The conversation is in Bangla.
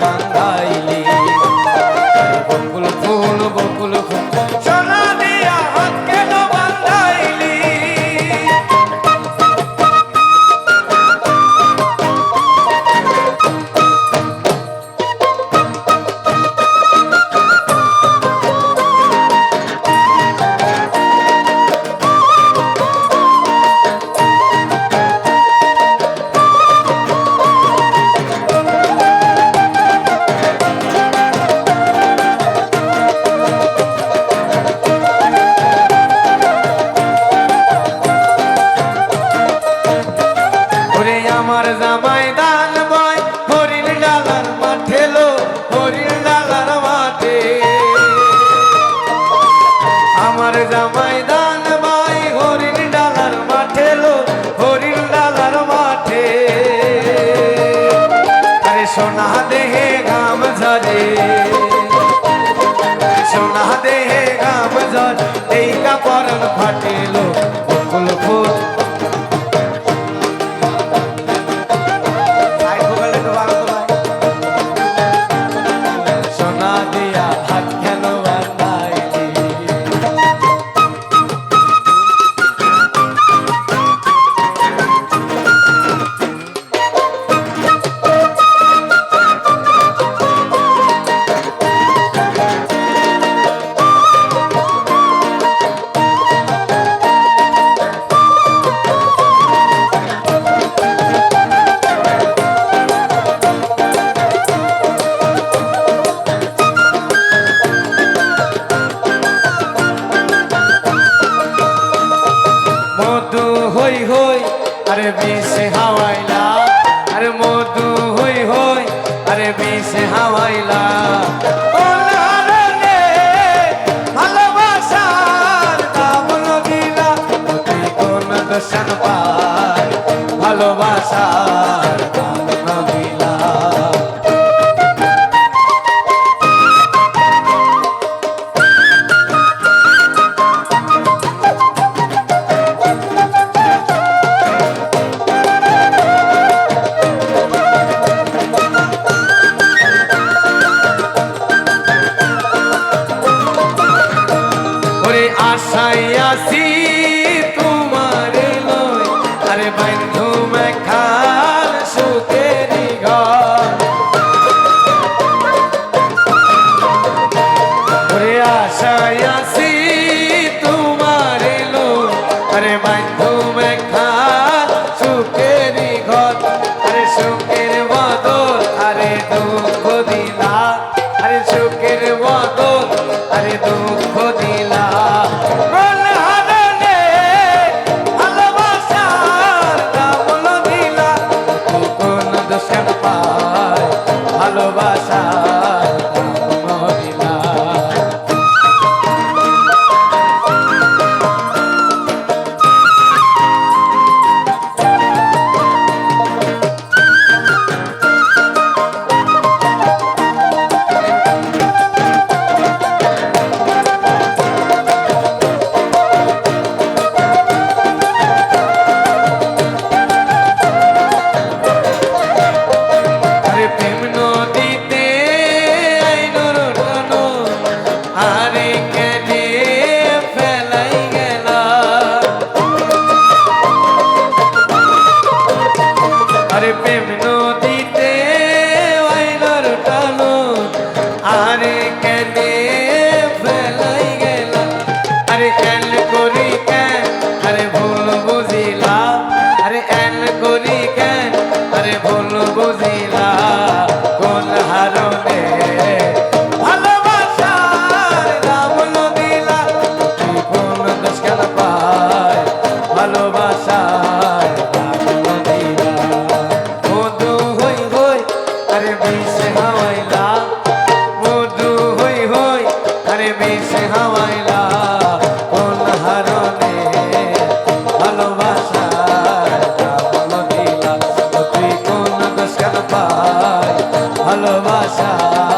mandai আমার জামাই দান বয়, হরিণ ডালার মাঠে লো, হরিণ ডালার মাঠে। আমার জামাই দান বয়, হরিণ ডালার মাঠে লো, হরিণ ডালার মাঠে। আরে সোনা দেহে গাম ঝরে, সোনা দেহে গাম ঝর, এই কাপড় ফাটিলো হই হই আরে বিষে হাওয়াইলা। আরে মধু হই হই আরে বিষে হাওয়াইলা। assim. Dale, pepe. ভাষা